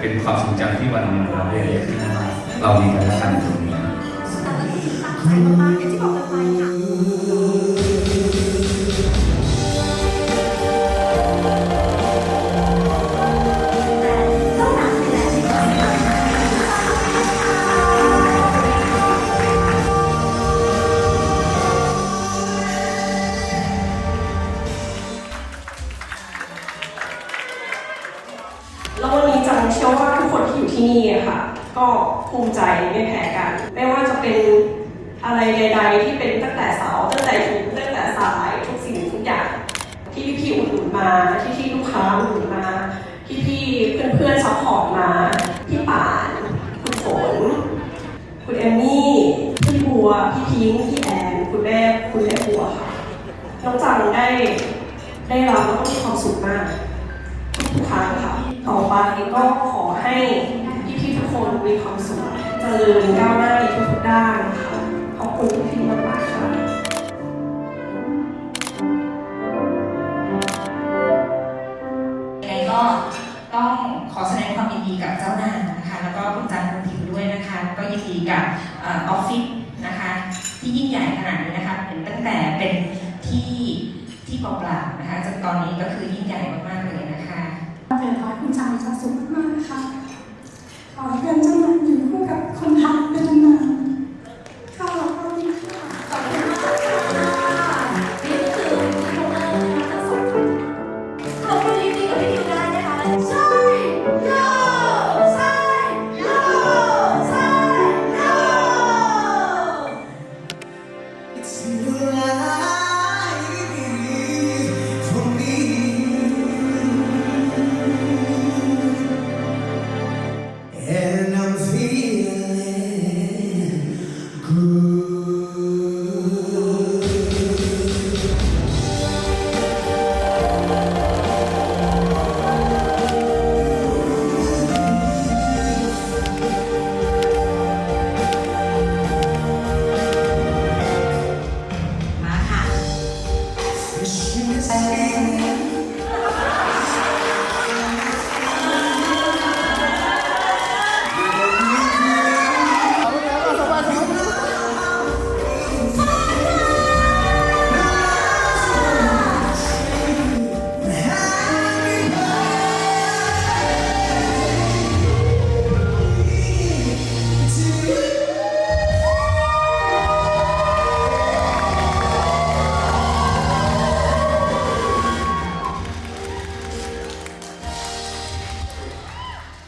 เป็นความทรงจำที่วันนึงเราได้เรียนขึ้นมาเรามีกันและกันตรงนี้แต่ว่าที่ตั้งใจมากๆอย่างที่บอกไปค่ะเท่า เชื่อว่าทุกคนที่อยู่ที่นี่อะค่ะ ก็ภูมิใจไม่แพ้กัน ไม่ว่าจะเป็นอะไรใด ๆ ที่เป็นตั้งแต่เสาตั้งแต่ถุงตั้งแต่สายทุกสิ่งทุกอย่าง ที่พี่ๆอุดหนุนมาที่ที่ลูกค้าอุดหนุนมาที่พี่ๆเพื่อนๆซัพพอร์ตมาพี่ป่านคุณฝนคุณเอมมี่พี่บัวพี่พิงค์พี่แอนคุณแม่คุณแม่บัวค่ะน้องจังได้ได้รับแล้วก็มีความสุขมาก ทุกครั้งค่ะ ต่อไปก็ขอให้พี่ๆทุกคนมีความสุขเจริญก้าวหน้าในทุกๆด้านค่ะ ขอบคุณพี่ๆมากๆค่ะยังไงก็ต้องขอแสดงความยินดีกับเจ้านายนะคะ แล้วก็คุณจันทร์คุณผิวด้วยนะคะแล้วก็ยินดีกับออฟฟิศนะคะ ที่ยิ่งใหญ่ขนาดนี้นะคะเป็นตั้งแต่เป็นที่ที่เปล่าๆนะคะจนตอนนี้ก็คือยิ่งใหญ่มากๆเลย ใจจะสุขมากๆนะคะขอให้เป็นใจ